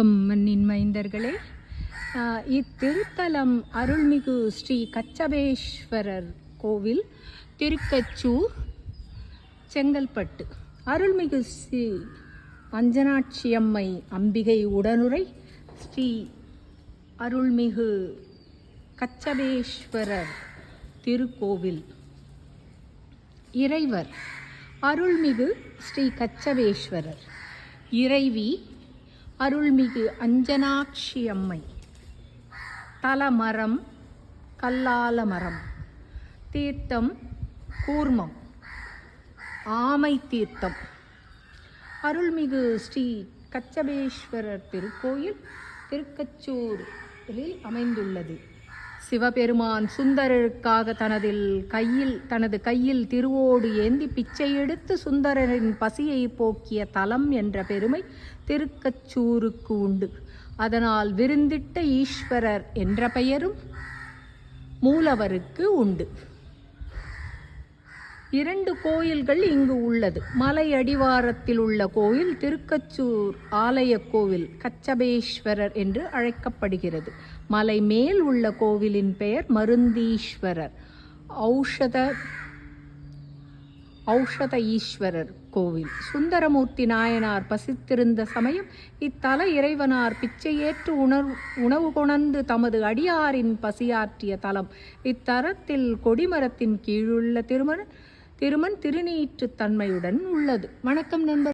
வணக்கம் மண்ணின் மைந்தர்களே. இத்திருத்தலம் அருள்மிகு ஸ்ரீ கச்சபேஸ்வரர் கோவில் திருக்கச்சூர் செங்கல்பட்டு. அருள்மிகு ஸ்ரீ அஞ்சனாட்சியம்மை அம்பிகை உடனுரை ஸ்ரீ அருள்மிகு கச்சபேஸ்வரர் திருக்கோவில். இறைவர் அருள்மிகு ஸ்ரீ கச்சபேஸ்வரர். இறைவி அருள்மிகு அஞ்சனாட்சி அம்மை தலமரம் கல்லால மரம் தீர்த்தம் கூர்மம். ஆமை தீர்த்தம். அருள்மிகு ஸ்ரீ கச்சபேஸ்வரர் திருக்கோயில் திருக்கச்சூரில் அமைந்துள்ளது. சிவபெருமான் சுந்தரருக்காக தனதில் கையில் தனது கையில் திருவோடு ஏந்தி பிச்சை எடுத்து சுந்தரரின் பசியை போக்கிய தலம் என்ற பெருமை திருக்கச்சூருக்கு உண்டு. அதனால் விருந்திட்ட ஈஸ்வரர் என்ற பெயரும் மூலவருக்கு உண்டு. இரண்டு கோயில்கள் இங்கு உள்ளது. மலை அடிவாரத்தில் உள்ள கோயில் திருக்கச்சூர் ஆலய கோவில் கச்சபேஸ்வரர் என்று அழைக்கப்படுகிறது. மலை மேல் உள்ள கோவிலின் பெயர் மருந்தீஸ்வரர். ஔஷத ஔஷத ஈஸ்வரர் கோவில். சுந்தரமூர்த்தி நாயனார் பசித்திருந்த சமயம் இத்தல இறைவனார் பிச்சையேற்று உணர்வு உணவு கொணர்ந்து தமது அடியாரின் பசியாற்றிய தலம். இத்தரத்தில் கொடிமரத்தின் கீழுள்ள திருமண திருமண் திருநீற்றுத்தன்மையுடன் உள்ளது. வணக்கம் நண்பர்